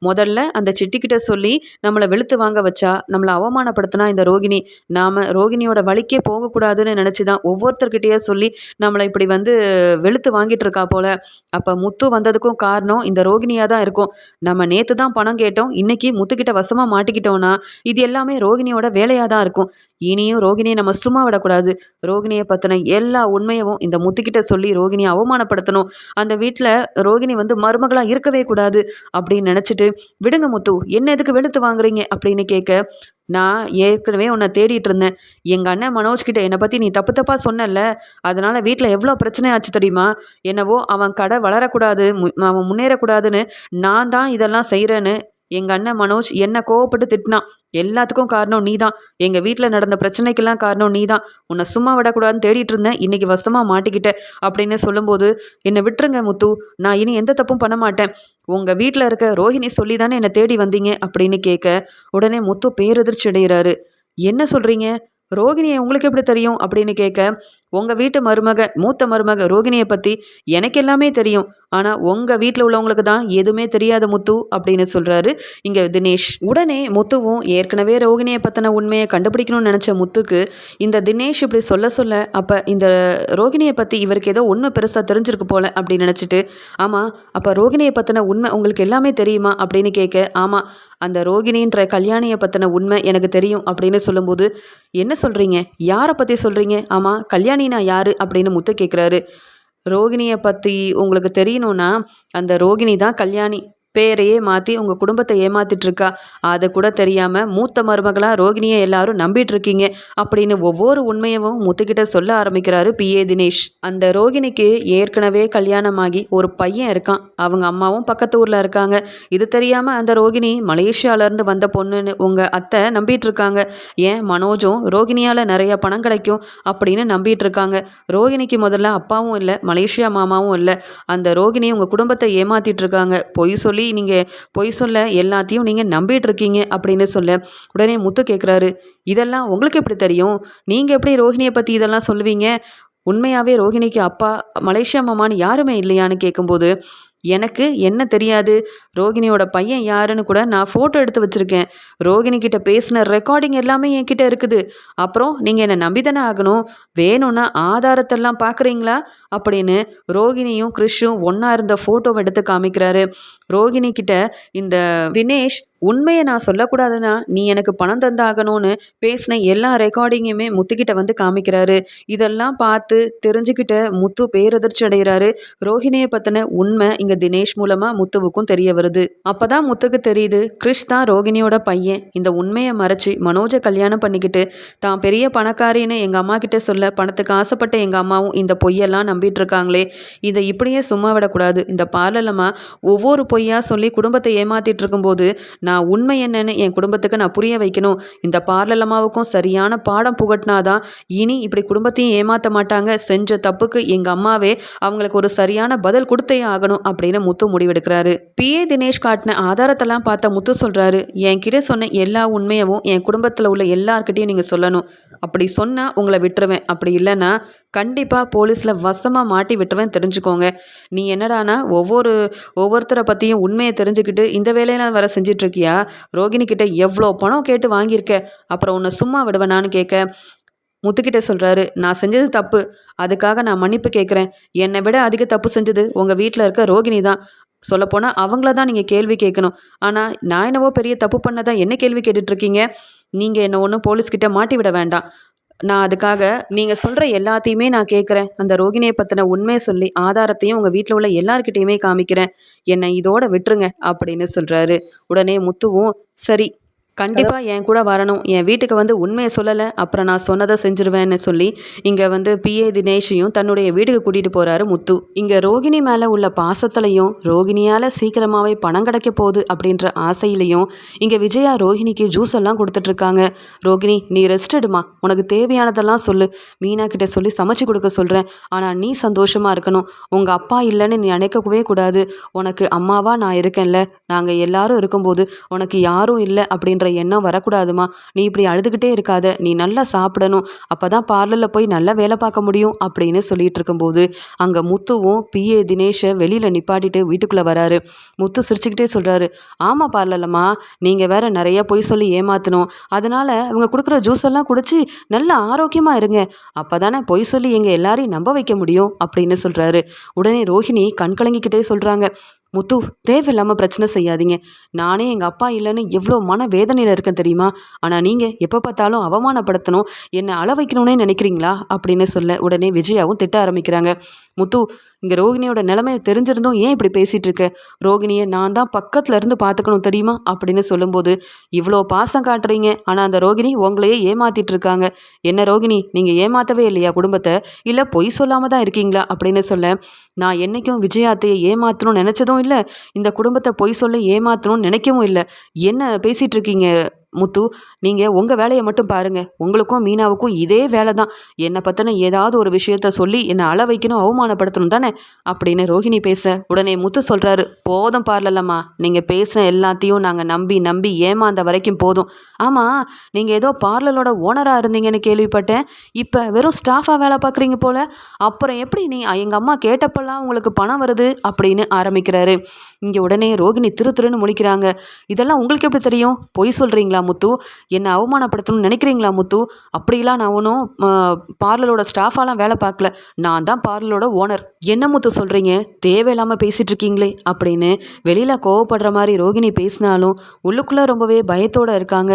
முதல்ல அந்த சிட்டிக்கிட்ட சொல்லி நம்மளை வெளுத்து வாங்க வச்சா நம்மளை அவமானப்படுத்தினா இந்த ரோகிணி நாம் ரோகிணியோட வழிக்கே போகக்கூடாதுன்னு நினச்சி தான் ஒவ்வொருத்தர்கிட்டயே சொல்லி நம்மளை இப்படி வந்து வெளுத்து வாங்கிட்டு இருக்கா போல. அப்போ முத்து வந்ததுக்கும் காரணம் இந்த ரோகிணியாக தான் இருக்கும். நம்ம நேற்று தான் பணம் கேட்டோம். இன்னைக்கு முத்துக்கிட்ட வசமாக மாட்டிக்கிட்டோம்னா இது எல்லாமே ரோகிணியோட வேலையாக தான் இருக்கும். இனியும் ரோகிணியை நம்ம சும்மா விடக்கூடாது. ரோகிணியை பற்றின எல்லா உண்மையவும் இந்த முத்துக்கிட்ட சொல்லி ரோகிணியை அவமானப்படுத்தணும். அந்த வீட்டில் ரோகிணி வந்து மருமகளாக இருக்கவே கூடாது அப்படின்னு நினச்சிட்டு விடுங்க முத்து என்ன எதுக்கு வெளுத்து வாங்குறீங்க? அப்படின்னு கேட்க நான் ஏற்கனவே உன்னை தேடிட்டு இருந்தேன். எங்கள் அண்ணன் மனோஜ்கிட்ட என்னை பற்றி நீ தப்பு தப்பாக சொன்னல அதனால் வீட்டில் எவ்வளோ பிரச்சனை ஆச்சு தெரியுமா? என்னவோ அவன் கடை வளரக்கூடாது மு அவன் முன்னேறக்கூடாதுன்னு நான் தான் இதெல்லாம் செய்கிறேன்னு எங்கள் அண்ணன் மனோஜ் என்ன கோவப்பட்டு திட்டினான். எல்லாத்துக்கும் காரணம் நீ தான் எங்கள் வீட்டில் நடந்த பிரச்சனைக்கெல்லாம் காரணம் நீ தான் உன்னை சும்மா விடக்கூடாதுன்னு தேடிட்டு இருந்தேன். இன்றைக்கி வசமாக மாட்டிக்கிட்டேன் அப்படின்னு சொல்லும்போது என்னை விட்டுருங்க முத்து. நான் இனி எந்த தப்பும் பண்ண மாட்டேன். உங்கள் வீட்டில் இருக்க ரோஹிணி சொல்லி தானே என்னை தேடி வந்தீங்க? அப்படின்னு கேட்க உடனே முத்து பேரதிர்ச்சி அடைகிறாரு. என்ன சொல்கிறீங்க ரோகிணியை உங்களுக்கு எப்படி தெரியும்? அப்படின்னு கேட்க உங்கள் வீட்டு மருமக மூத்த மருமக ரோகிணியை பற்றி எனக்கு எல்லாமே தெரியும். ஆனால் உங்கள் வீட்டில் உள்ளவங்களுக்கு தான் எதுவுமே தெரியாத முத்து அப்படின்னு சொல்கிறாரு இங்கே தினேஷ். உடனே முத்துவும் ஏற்கனவே ரோகிணியை பற்றின உண்மையை கண்டுபிடிக்கணும்னு நினச்ச முத்துக்கு இந்த தினேஷ் இப்படி சொல்ல சொல்ல அப்போ இந்த ரோகிணியை பற்றி இவருக்கு ஏதோ உண்மை பெருசாக தெரிஞ்சிருக்கு போல அப்படின்னு நினச்சிட்டு ஆமாம் அப்போ ரோகிணியை பற்றின உண்மை உங்களுக்கு எல்லாமே தெரியுமா அப்படின்னு கேட்க ஆமாம் அந்த ரோகிணின்ற கல்யாணியை பற்றின உண்மை எனக்கு தெரியும் அப்படின்னு சொல்லும்போது என்ன சொல்கிறீங்க யாரை பற்றி சொல்கிறீங்க ஆமாம் கல்யாணினா யார்? அப்படின்னு முத்து கேட்குறாரு ரோகிணியை பற்றி உங்களுக்கு தெரியணும்னா அந்த ரோகிணி தான் கல்யாணி. பேரையே மாற்றி உங்கள் குடும்பத்தை ஏமாத்திட்ருக்கா அதை கூட தெரியாமல் மூத்த மருமகளாக ரோகிணியை எல்லாரும் நம்பிட்டு இருக்கீங்க அப்படின்னு ஒவ்வொரு உண்மையவும் முத்துக்கிட்ட சொல்ல ஆரம்பிக்கிறாரு பி. ஏ. தினேஷ். அந்த ரோகிணிக்கு ஏற்கனவே கல்யாணமாகி ஒரு பையன் இருக்கான். அவங்க அம்மாவும் பக்கத்து ஊரில் இருக்காங்க. இது தெரியாமல் அந்த ரோகிணி மலேசியாவிலேருந்து வந்த பொண்ணுன்னு உங்கள் அத்தை நம்பிட்டு இருக்காங்க ஏன் மனோஜும் ரோகிணியால் நிறைய பணம் கிடைக்கும் அப்படின்னு நம்பிட்டு இருக்காங்க ரோகிணிக்கு முதல்ல அப்பாவும் இல்லை மலேசியா மாமாவும் இல்லை. அந்த ரோகிணி உங்கள் குடும்பத்தை ஏமாத்திட்டு இருக்காங்க பொய் சொல்லி நீங்கள் பொய் சொல்ல எல்லாத்தையும் நீங்கள் நம்பிட்டு இருக்கீங்க அப்படின்னு சொல்ல உடனே முத்து கேட்குறாரு இதெல்லாம் உங்களுக்கு எப்படி தெரியும்? நீங்கள் எப்படி ரோஹிணியை பற்றி இதெல்லாம் சொல்லுவீங்க? உண்மையாகவே ரோஹிணிக்கு அப்பா மலேசியா மாமான்னு யாருமே இல்லையான்னு கேட்கும்போது எனக்கு என்ன தெரியாது? ரோகிணியோட பையன் யாருன்னு கூட நான் ஃபோட்டோ எடுத்து வச்சுருக்கேன். ரோகிணி கிட்ட பேசின ரெக்கார்டிங் எல்லாமே என்கிட்ட இருக்குது. அப்புறம் நீங்கள் என்னை நம்பி தானே ஆகணும்? வேணும்னா ஆதாரத்தெல்லாம் பார்க்குறீங்களா? அப்படின்னு ரோகிணியும் கிறிஷும் ஒன்றா இருந்த ஃபோட்டோவை எடுத்து காமிக்கிறாரு. ரோகிணி கிட்ட இந்த தினேஷ் உண்மையை நான் சொல்லக்கூடாதுன்னா நீ எனக்கு பணம் தந்தாகணும்னு பேசின எல்லா ரெக்கார்டிங்குமே முத்துக்கிட்ட வந்து காமிக்கிறாரு. இதெல்லாம் பார்த்து தெரிஞ்சுக்கிட்ட முத்து பேரதிர்ச்சி அடைகிறாரு. ரோஹிணியை பற்றின உண்மை இங்கே தினேஷ் மூலமாக முத்துவுக்கும் தெரிய வருது. அப்போ தான் முத்துக்கு தெரியுது கிறிஷ் தான் ரோகிணியோட பையன். இந்த உண்மையை மறைச்சி மனோஜை கல்யாணம் பண்ணிக்கிட்டு தான் பெரிய பணக்காரின்னு எங்கள் அம்மா கிட்ட சொல்ல பணத்துக்கு ஆசைப்பட்ட எங்கள் அம்மாவும் இந்த பொய்யெல்லாம் நம்பிட்டு இருக்காங்களே. இதை இப்படியே சும்மா விடக்கூடாது. இந்த பார்லலமாக ஒவ்வொரு பொய்யா சொல்லி குடும்பத்தை ஏமாத்திட்டு இருக்கும்போது நான் உண்மை என்னன்னு என் குடும்பத்துக்கு நான் புரிய வைக்கணும். இந்த பார்லர் அம்மாவுக்கும் சரியான பாடம் புகட்டினாதான் இனி இப்படி குடும்பத்தையும் ஏமாற்ற மாட்டாங்க. செஞ்ச தப்புக்கு எங்கள் அம்மாவே அவங்களுக்கு ஒரு சரியான பதில் கொடுத்தே ஆகணும் அப்படின்னு முத்து முடிவெடுக்கிறாரு. பிஏ தினேஷ் காட்டின ஆதாரத்தெல்லாம் பார்த்த முத்து சொல்கிறாரு என்கிட்ட சொன்ன எல்லா உண்மையவும் என் குடும்பத்தில் உள்ள எல்லார்கிட்டையும் நீங்கள் சொல்லணும். அப்படி சொன்னால் உங்களை விட்டுருவேன். அப்படி இல்லைன்னா கண்டிப்பாக போலீஸில் வசமாக மாட்டி விட்டுருவேன் தெரிஞ்சுக்கோங்க. நீ என்னடானா ஒவ்வொரு ஒவ்வொருத்தரை பற்றியும் உண்மையை தெரிஞ்சுக்கிட்டு இந்த வேலையெல்லாம் வர செஞ்சிட்ருக்கீங்க ரோகிணி ரோகிணிக்கிட்ட எவ்வளோ பணம் கேட்டு வாங்கியிருக்க? அப்புறம் உன்னை சும்மா விடுவேனான்னு கேட்க. முத்துக்கிட்ட சொல்கிறாரு நான் செஞ்சது தப்பு. அதுக்காக நான் மன்னிப்பு கேட்குறேன். என்னை விட அதிக தப்பு செஞ்சது உங்கள் வீட்டில் இருக்க ரோகிணி தான். சொல்லப்போனால் அவங்கள தான் நீங்கள் கேள்வி கேட்கணும். ஆனால் நான் என்னவோ பெரிய தப்பு பண்ணதான் என்ன கேள்வி கேட்டுட்ருக்கீங்க நீங்கள் என்ன ஒன்றும் போலீஸ்கிட்ட மாட்டி விட வேண்டாம். நான் அதுக்காக நீங்கள் சொல்கிற எல்லாத்தையுமே நான் கேட்குறேன் அந்த ரோகிணியை பற்றின உண்மையை சொல்லி ஆதாரத்தையும் உங்கள் வீட்டில் உள்ள எல்லார்கிட்டேயுமே காமிக்கிறேன். என்னை இதோட விட்டுருங்க அப்படின்னு சொல்கிறாரு உடனே முத்துவும் சரி கண்டிப்பாக என் கூட வரணும். என் வீட்டுக்கு வந்து உண்மையை சொல்லலை. அப்புறம் நான் சொன்னதை செஞ்சிருவேன்னு சொல்லி இங்கே வந்து பிஏ தினேஷையும் தன்னுடைய வீட்டுக்கு கூட்டிகிட்டு போகிறாரு முத்து. இங்கே ரோகிணி மேலே உள்ள பாசத்துலையும் ரோகிணியால் சீக்கிரமாகவே பணம் கிடைக்க போகுது அப்படின்ற ஆசையிலையும் இங்கே விஜயா ரோஹிணிக்கு ஜூஸ் எல்லாம் கொடுத்துட்ருக்காங்க ரோகிணி நீ ரெஸ்ட் எடுமா. உனக்கு தேவையானதெல்லாம் சொல்லு. மீனா கிட்ட சொல்லி சமைச்சு கொடுக்க சொல்கிறேன் ஆனால் நீ சந்தோஷமாக இருக்கணும். உங்கள் அப்பா இல்லைன்னு நீ நினைக்கவே கூடாது. உனக்கு அம்மாவா நான் இருக்கேன்ல. நாங்கள் எல்லாரும் இருக்கும்போது உனக்கு யாரும் இல்லை அப்படின்ற எண்ணம் வரக்கூடாதுமா? நீ இப்படி அழுதுகிட்டே இருக்காத. நீ நல்லா சாப்பிடணும். அப்போ தான் பார்லரில் போய் நல்லா வேலை பார்க்க முடியும் அப்படின்னு சொல்லிட்டு இருக்கும்போது அங்கே முத்துவும் பிஏ தினேஷை வெளியில் நிப்பாட்டிட்டு வீட்டுக்குள்ளே வராரு. முத்து சிரிச்சுக்கிட்டே சொல்கிறாரு ஆமாம் பார்லலம்மா நீங்கள் வேற நிறைய பொய் சொல்லி ஏமாற்றணும் அதனால் அவங்க கொடுக்குற ஜூஸ் எல்லாம் குடிச்சு நல்லா ஆரோக்கியமாக இருங்க. அப்போ தானே பொய் சொல்லி எங்கள் எல்லாரையும் நம்ப வைக்க முடியும் அப்படின்னு சொல்கிறாரு உடனே ரோஹிணி கண் கலங்கிக்கிட்டே சொல்கிறாங்க முத்து தேவையில்லாமல் பிரச்சனை செய்யாதீங்க. நானே எங்கள் அப்பா இல்லைன்னு எவ்வளோ மன வேதனையில் இருக்கேன் தெரியுமா? ஆனால் நீங்கள் எப்போ பார்த்தாலும் அவமானப்படுத்தணும் என்னை அள வைக்கணும்னே நினைக்கிறீங்களா? அப்படின்னு சொல்ல உடனே விஜயாவும் திட்ட ஆரம்பிக்கிறாங்க. முத்து இங்கே ரோகிணியோட நிலைமையை தெரிஞ்சிருந்தும் ஏன் இப்படி பேசிகிட்டு இருக்க ரோகிணியை நான் தான் பக்கத்தில் இருந்து பார்த்துக்கணும் தெரியுமா? அப்படின்னு சொல்லும்போது இவ்வளோ பாசம் காட்டுறீங்க. ஆனால் அந்த ரோகிணி உங்களையே ஏமாத்திட்டு இருக்காங்க என்ன ரோகிணி நீங்கள் ஏமாற்றவே இல்லையா குடும்பத்தை? இல்லை பொய் சொல்லாமல் தான் இருக்கீங்களா? அப்படின்னு சொல்ல நான் என்றைக்கும் விஜயாத்தையை ஏமாற்றணும்னு நினச்சதும் இல்லை. இந்த குடும்பத்தை பொய் சொல்ல ஏமாற்றணும்னு நினைக்கவும் இல்லை. என்ன பேசிகிட்டு இருக்கீங்க முத்து நீங்கள் உங்கள் வேலையை மட்டும் பாருங்கள் உங்களுக்கும் மீனாவுக்கும் இதே வேலை தான். என்னை பற்றின ஏதாவது ஒரு விஷயத்த சொல்லி என்னை அள வைக்கணும் அவமானப்படுத்தணும் தானே? அப்படின்னு ரோஹிணி பேச உடனே முத்து சொல்கிறாரு போதும் பார்லல்லம்மா நீங்கள் பேசுன எல்லாத்தையும் நாங்கள் நம்பி நம்பி ஏமாந்த வரைக்கும் போதும். ஆமாம் நீங்கள் ஏதோ பார்லரோட ஓனராக இருந்தீங்கன்னு கேள்விப்பட்டேன். இப்போ வெறும் ஸ்டாஃபாக வேலை பார்க்குறீங்க போல். அப்புறம் எப்படி நீ எங்கள் அம்மா கேட்டப்பெல்லாம் உங்களுக்கு பணம் வருது? அப்படின்னு ஆரம்பிக்கிறாரு. இங்கே உடனே ரோகிணி திரு திருன்னு முழிக்கிறாங்க. இதெல்லாம் உங்களுக்கு எப்படி தெரியும்? பொய் சொல்கிறீங்களா நினைக்கிறீங்களா முத்து? என்னை அவமானப்படுத்தணும்னு நினைக்கிறீங்களா முத்து? அப்படிலாம் நான் ஒன்றும் பார்லரோட ஸ்டாஃபாலாம் வேலை பார்க்கல. நான் தான் பார்லரோட ஓனர். என்ன முத்து சொல்கிறீங்க தேவையில்லாமல் பேசிகிட்டு இருக்கீங்களே அப்படின்னு வெளியில் கோவப்படுற மாதிரி ரோகிணி பேசினாலும் உள்ளுக்குள்ளே ரொம்பவே பயத்தோடு இருக்காங்க.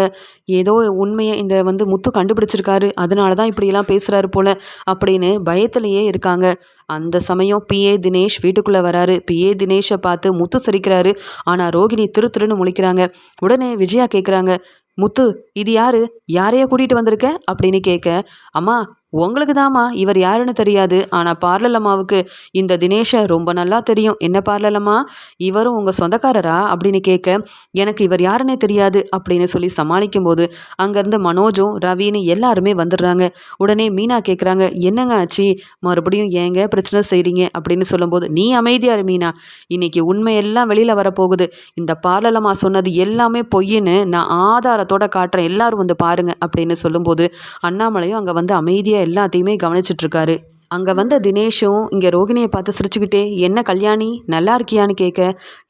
ஏதோ உண்மையை இந்த வந்து முத்து கண்டுபிடிச்சிருக்காரு. அதனால தான் இப்படியெல்லாம் பேசுகிறாரு போல் அப்படின்னு பயத்திலேயே இருக்காங்க. அந்த சமயம் பிஏ தினேஷ் வீட்டுக்குள்ளே வராரு. பிஏ தினேஷை பார்த்து முத்து சிரிக்கிறாரு. ஆனால் ரோகிணி திரு திருன்னு முழிக்கிறாங்க. உடனே விஜயா கேட்குறாங்க முத்து இது யாரு? யாரையா கூட்டிகிட்டு வந்திருக்க? அப்படின்னு கேட்க அம்மா உங்களுக்கு தாம்மா இவர் யாருன்னு தெரியாது. ஆனால் பார்லலம்மாவுக்கு இந்த தினேஷை ரொம்ப நல்லா தெரியும். என்ன பார்லலம்மா? இவரும் உங்கள் சொந்தக்காரரா? அப்படின்னு கேட்க எனக்கு இவர் யாருன்னே தெரியாது அப்படின்னு சொல்லி சமாளிக்கும் போது அங்கேருந்து மனோஜும் ரவின்னு எல்லாருமே வந்துடுறாங்க. உடனே மீனா கேட்குறாங்க என்னங்க ஆச்சு? மறுபடியும் ஏங்க பிரச்சனை செய்கிறீங்க அப்படின்னு சொல்லும்போது நீ அமைதியார் மீனா. இன்னைக்கு உண்மையெல்லாம் வெளியில் வரப்போகுது. இந்த பார்லலம்மா சொன்னது எல்லாமே பொய்ன்னு நான் ஆதாரத்தோட காட்டுறேன். எல்லாரும் வந்து பாருங்க. அப்படின்னு சொல்லும்போது அண்ணாமலையும் அங்கே வந்து அமைதியாக எல்லாத்தையுமே கவனிச்சிட்ருக்காரு. அங்கே வந்த தினேஷும் இங்கே ரோகிணியை பார்த்து சிரிச்சுக்கிட்டே என்ன கல்யாணி? நல்லா இருக்கியான்னு கேட்க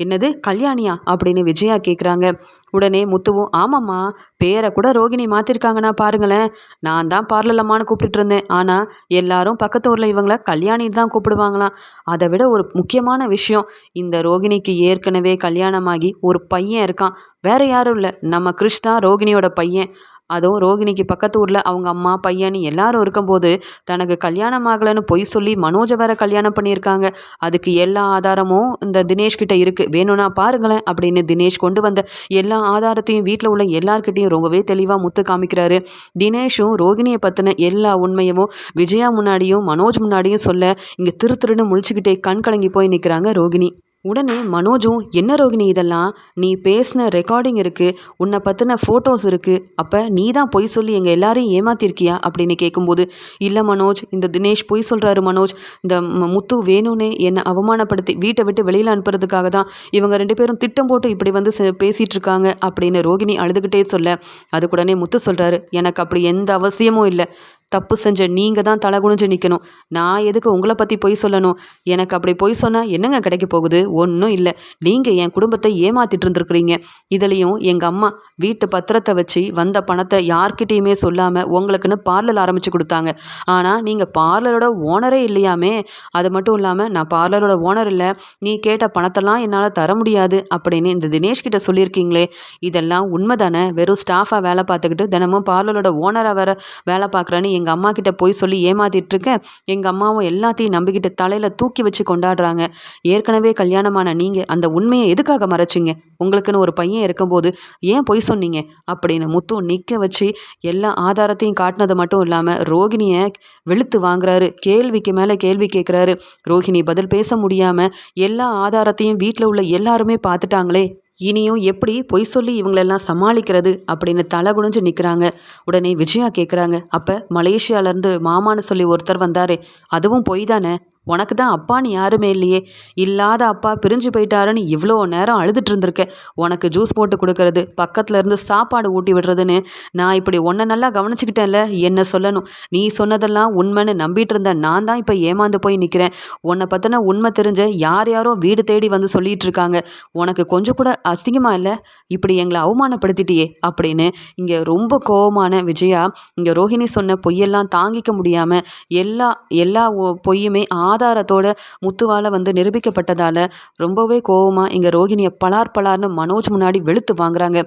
என்னது கல்யாணியா? அப்படின்னு விஜயா கேட்குறாங்க உடனே முத்துவும் ஆமாம்மா பேரை கூட ரோகிணி மாற்றிருக்காங்கண்ணா பாருங்களேன். நான் தான் பார்லலம்மான்னு கூப்பிட்டு இருந்தேன் ஆனால் எல்லாரும் பக்கத்து ஊரில் இவங்கள கல்யாணி தான் கூப்பிடுவாங்களாம். அதை விட ஒரு முக்கியமான விஷயம் இந்த ரோகிணிக்கு ஏற்கனவே கல்யாணமாகி ஒரு பையன் இருக்கான். வேற யாரும் இல்லை. நம்ம கிருஷ் தான் ரோகிணியோட பையன். அதுவும் ரோகிணிக்கு பக்கத்து ஊரில் அவங்க அம்மா பையன் எல்லாரும் இருக்கும்போது தனக்கு கல்யாணம் ஆகலைன்னு பொய் சொல்லி மனோஜை வேற கல்யாணம் பண்ணியிருக்காங்க. அதுக்கு எல்லா ஆதாரமும் இந்த தினேஷ் கிட்ட இருக்குது வேணும்னா பாருங்களேன் அப்படின்னு தினேஷ் கொண்டு வந்த எல்லா ஆதாரத்தையும் வீட்டில் உள்ள எல்லார்கிட்டையும் ரொம்பவே தெளிவாக முத்து காமிக்கிறாரு. தினேஷும் ரோகிணியை பற்றின எல்லா உண்மையும் விஜயா முன்னாடியும் மனோஜ் முன்னாடியும் சொல்ல இங்கே திரு திருன்னு முழிச்சுக்கிட்டே கண் கலங்கி போய் நிற்கிறாங்க ரோகிணி. உடனே மனோஜும் என்ன ரோகிணி இதெல்லாம்? நீ பேசின ரெக்கார்டிங் இருக்குது உன்னை பற்றின ஃபோட்டோஸ் இருக்குது அப்போ நீ தான் பொய் சொல்லி எங்கள் எல்லாரையும் ஏமாத்திருக்கியா? அப்படின்னு கேட்கும்போது இல்லை மனோஜ் இந்த தினேஷ் பொய் சொல்கிறாரு மனோஜ். இந்த முத்து வேணும்னே என்னை அவமானப்படுத்தி வீட்டை விட்டு வெளியில் அனுப்புறதுக்காக தான் இவங்க ரெண்டு பேரும் திட்டம் போட்டு இப்படி வந்து பேசிகிட்ருக்காங்க இருக்காங்க அப்படின்னு ரோகிணி அழுதுகிட்டே சொல்ல அதுக்கு உடனே முத்து சொல்கிறாரு எனக்கு அப்படி எந்த அவசியமும் இல்லை. தப்பு செஞ்ச நீங்கள் தான் தலை குனிஞ்சு நிற்கணும் நான் எதுக்கு உங்களை பற்றி பொய் சொல்லணும்? எனக்கு அப்படி பொய் சொன்னால் என்னங்க கிடைக்க போகுது? ஒன்றும் இல்லை. நீங்கள் என் குடும்பத்தை ஏமாத்திட்டு இருந்திருக்கிறீங்க. இதுலேயும் எங்கள் அம்மா வீட்டு பத்திரத்தை வச்சு வந்த பணத்தை யார்கிட்டயுமே சொல்லாமல் உங்களுக்குன்னு பார்லர் ஆரம்பித்து கொடுத்தாங்க. ஆனால் நீங்கள் பார்லரோட ஓனரே இல்லையாமே. அது மட்டும் இல்லாமல் நான் பார்லரோட ஓனர் இல்லை. நீ கேட்ட பணத்தெல்லாம் என்னால் தர முடியாது அப்படின்னு இந்த தினேஷ் கிட்ட சொல்லியிருக்கீங்களே. இதெல்லாம் உண்மை தானே வெறும் ஸ்டாஃபாக வேலை பார்த்துக்கிட்டு தினமும் பார்லரோட ஓனராக வேற வேலை பார்க்குறேன்னு எங்கள் அம்மா கிட்ட போய் சொல்லி ஏமாத்திட்டுருக்கேன். எங்கள் அம்மாவும் எல்லாத்தையும் நம்பிக்கிட்டு தலையில் தூக்கி வச்சு கொண்டாடுறாங்க. ஏற்கனவே கல்யாணமான நீங்கள் அந்த உண்மையை எதுக்காக மறைச்சிங்க? உங்களுக்குன்னு ஒரு பையன் இருக்கும்போது ஏன் பொய் சொன்னீங்க? அப்படின்னு முத்து நிற்க வச்சு எல்லா ஆதாரத்தையும் காட்டினது மட்டும் இல்லாமல் ரோகிணியை வெளுத்து வாங்குறாரு. கேள்விக்கு மேலே கேள்வி கேட்குறாரு ரோகிணி பதில் பேச முடியாமல் எல்லா ஆதாரத்தையும் வீட்டில் உள்ள எல்லாருமே பார்த்துட்டாங்களே. இனியும் எப்படி பொய் சொல்லி இவங்களெல்லாம் சமாளிக்கிறது அப்படின்னு தலை குனிஞ்சு நிற்கிறாங்க உடனே விஜயா கேட்குறாங்க அப்போ மலேசியாவிலேருந்து மாமான்னு சொல்லி ஒருத்தர் வந்தாரே. அதுவும் பொய் தானே? உனக்கு தான் அப்பான்னு யாருமே இல்லையே. இல்லாத அப்பா பிரிஞ்சு போயிட்டாருன்னு இவ்வளோ நேரம் அழுதுட்டு இருந்திருக்கேன். உனக்கு ஜூஸ் போட்டு கொடுக்கறது பக்கத்துல இருந்து சாப்பாடு ஊட்டி விடுறதுன்னு நான் இப்படி உன்னை நல்லா கவனிச்சுக்கிட்டேன்ல என்ன சொல்லணும். நீ சொன்னதெல்லாம் உண்மைன்னு நம்பிட்டு இருந்த நான் தான் இப்போ ஏமாந்து போய் நிற்கிறேன் உன்னை பற்றின உண்மை தெரிஞ்ச யார் யாரோ வீடு தேடி வந்து சொல்லிட்டு இருக்காங்க. உனக்கு கொஞ்சம் கூட அசிங்கமா இல்லை? இப்படி எங்களை அவமானப்படுத்திட்டியே அப்படின்னு இங்கே ரொம்ப கோவமான விஜயா இங்கே ரோஹிணி சொன்ன பொய்யெல்லாம் தாங்கிக்க முடியாமல் எல்லா எல்லா ஒ- பொய்யுமே ஆதாரத்தோட முத்துவால் வந்து நிரூபிக்கப்பட்டதால் ரொம்பவே கோவமாக இங்கே ரோகிணியை பலார் பலார்னு மனோஜ் முன்னாடி வெளுத்து வாங்குறாங்க.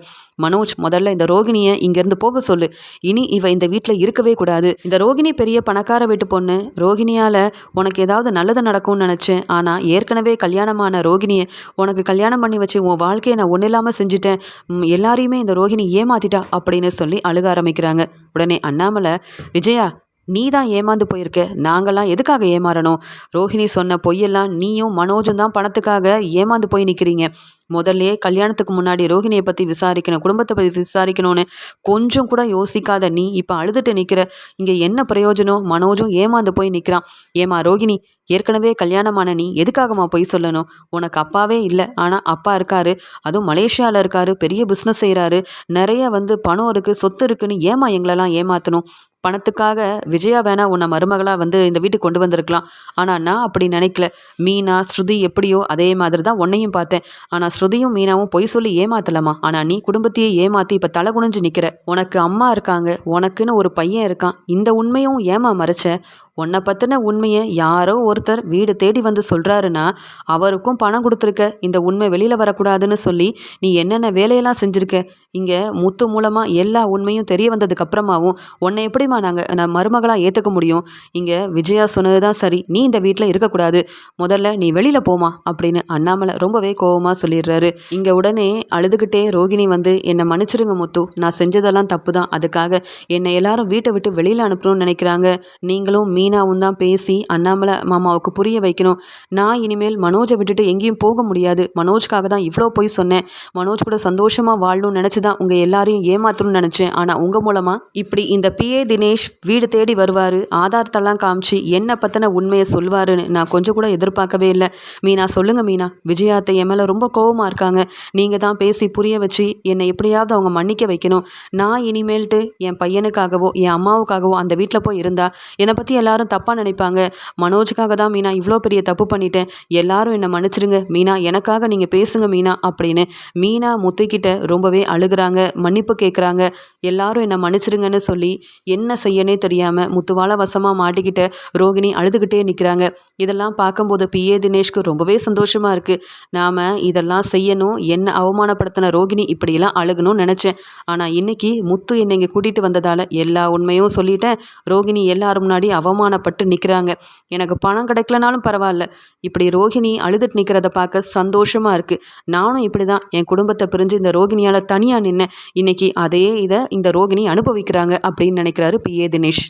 மனோஜ் முதல்ல இந்த ரோகிணியை இங்கேருந்து போக சொல்லு. இனி இவ இந்த வீட்டில் இருக்கவே கூடாது. இந்த ரோகிணி பெரிய பணக்கார வீட்டு பொண்ணு. ரோகிணியால் உனக்கு ஏதாவது நல்லது நடக்கும்னு நினச்சேன். ஆனால் ஏற்கனவே கல்யாணமான ரோகிணியை உனக்கு கல்யாணம் பண்ணி வச்சு உன் வாழ்க்கையை நான் ஒன்றும் இல்லாமல் செஞ்சுட்டேன் எல்லாரையுமே இந்த ரோகிணி ஏமாத்திட்டா அப்படின்னு சொல்லி அழுக ஆரம்பிக்கிறாங்க. உடனே அண்ணாமலை விஜயா நீ தான் ஏமாந்து போயிருக்க. நாங்கள்லாம் எதுக்காக ஏமாறணும்? ரோஹிணி சொன்ன பொய்யெல்லாம் நீயும் மனோஜும் தான் பணத்துக்காக ஏமாந்து போய் நிற்கிறீங்க முதல்லே கல்யாணத்துக்கு முன்னாடி ரோஹிணியை பற்றி விசாரிக்கணும் குடும்பத்தை பற்றி விசாரிக்கணும்னு கொஞ்சம் கூட யோசிக்காத நீ இப்போ அழுதுட்டு நிற்கிற இங்கே என்ன பிரயோஜனம்? மனோஜும் ஏமாந்து போய் நிற்கிறான் ஏமா ரோகிணி ஏற்கனவே கல்யாணமான நீ எதுக்காகம்மா பொய் சொல்லணும்? உனக்கு அப்பாவே இல்லை. ஆனால் அப்பா இருக்காரு. அதுவும் மலேசியாவில் இருக்காரு. பெரிய பிஸ்னஸ் செய்கிறாரு நிறைய வந்து பணம் இருக்குது சொத்து இருக்குன்னு ஏமா எங்களெல்லாம் ஏமாற்றணும் பணத்துக்காக விஜயா வேணா உன்னை மருமகளாக வந்து இந்த வீட்டுக்கு கொண்டு வந்திருக்கலாம். ஆனால் நான் அப்படி நினைக்கல. மீனா ஸ்ருதி எப்படியோ அதே மாதிரி தான் உன்னையும் பார்த்தேன். ஆனால் ஸ்ருதியும் மீனாவும் பொய் சொல்லி ஏமாத்தலாமா ஆனால் நீ குடும்பத்தையே ஏமாற்றி இப்போ தலை குனிஞ்சு நிற்கிற உனக்கு அம்மா இருக்காங்க. உனக்குன்னு ஒரு பையன் இருக்கான். இந்த உண்மையும் ஏமா மறைச்ச? உன்னை பற்றின உண்மையை யாரோ ஒருத்தர் வீடு தேடி வந்து சொல்கிறாருன்னா அவருக்கும் பணம் கொடுத்துருக்க. இந்த உண்மை வெளியில் வரக்கூடாதுன்னு சொல்லி நீ என்னென்ன வேலையெல்லாம் செஞ்சுருக்க? இங்கே முத்து மூலமாக எல்லா உண்மையும் தெரிய வந்ததுக்கப்புறமாவும் உன்னை எப்படிம்மா நாங்கள் நான் மருமகளாக ஏற்றுக்க முடியும்? இங்கே விஜயா சொன்னது தான் சரி. நீ இந்த வீட்டில் இருக்கக்கூடாது. முதல்ல நீ வெளியில் போமா அப்படின்னு அண்ணாமலை ரொம்பவே கோவமாக சொல்லிடுறாரு. இங்கே உடனே அழுதுகிட்டே ரோகிணி வந்து என்னை மன்னிச்சிருங்க முத்து. நான் செஞ்சதெல்லாம் தப்பு தான் அதுக்காக என்னை எல்லாரும் வீட்டை விட்டு வெளியில் அனுப்பணும்னு நினைக்கிறாங்க. நீங்களும் மீ மீனாவும் தான் பேசி அண்ணாமலை மாமாவுக்கு புரிய வைக்கணும். நான் இனிமேல் மனோஜை விட்டுட்டு எங்கேயும் போக முடியாது. மனோஜ்காக தான் இவ்வளோ போய் சொன்னேன். மனோஜ் கூட சந்தோஷமாக வாழணும்னு நினச்சி தான் உங்கள் எல்லாரையும் ஏமாத்தணும்னு நினச்சேன். ஆனால் உங்கள் மூலமாக இப்படி இந்த பிஏ தினேஷ் வீடு தேடி வருவார். ஆதாரத்தெல்லாம் காமிச்சு என்னை பற்றின உண்மையை சொல்வாருன்னு நான் கொஞ்சம் கூட எதிர்பார்க்கவே இல்லை. மீனா சொல்லுங்கள் மீனா. விஜயாத்தை என் மேலே ரொம்ப கோவமாக இருக்காங்க. நீங்கள் தான் பேசி புரிய வச்சு என்னை எப்படியாவது அவங்க மன்னிக்க வைக்கணும். நான் இனிமேல்ட்டு என் பையனுக்காகவோ என் அம்மாவுக்காகவோ அந்த வீட்டில் போய் இருந்தால் என்னை பற்றி எல்லாரும் தப்பாக நினைப்பாங்க. மனோஜுக்காக தான் மீனா இவ்வளோ பெரிய தப்பு பண்ணிட்டேன். எல்லாரும் என்னை மன்னிச்சிடுங்க மீனா எனக்காக நீங்கள் பேசுங்க மீனா அப்படின்னு மீனா முத்துக்கிட்ட ரொம்பவே அழுகுறாங்க. மன்னிப்பு கேட்குறாங்க எல்லாரும் என்னை மன்னிச்சிடுங்கன்னு சொல்லி என்ன செய்யனே தெரியாமல் முத்துவால வசமாக மாட்டிக்கிட்ட ரோகிணி அழுதுகிட்டே நிற்கிறாங்க இதெல்லாம் பார்க்கும்போது பிஏ தினேஷ்க்கு ரொம்பவே சந்தோஷமாக இருக்குது நாம் இதெல்லாம் செய்யணும். என்ன அவமானப்படுத்தின ரோகிணி இப்படியெல்லாம் அழுகணும்னு நினச்சேன். ஆனால் இன்றைக்கி முத்து என்னை இங்கே கூட்டிகிட்டு வந்ததால் எல்லா உண்மையும் சொல்லிட்டேன். ரோகிணி எல்லாரும் முன்னாடி அவமானப்பட்டு நிற்கிறாங்க எனக்கு பணம் கிடைக்கலனாலும் பரவாயில்ல. இப்படி ரோகிணி அழுதுட்டு நிற்கிறத பார்க்க சந்தோஷமாக இருக்குது நானும் இப்படி தான் என் குடும்பத்தை பிரிஞ்சு இந்த ரோகிணியால் தனியாக நின்னேன். இன்னைக்கு அதே இதை இந்த ரோகிணி அனுபவிக்கிறாங்க அப்படின்னு நினைக்கிறாரு பி ஏ தினேஷ்.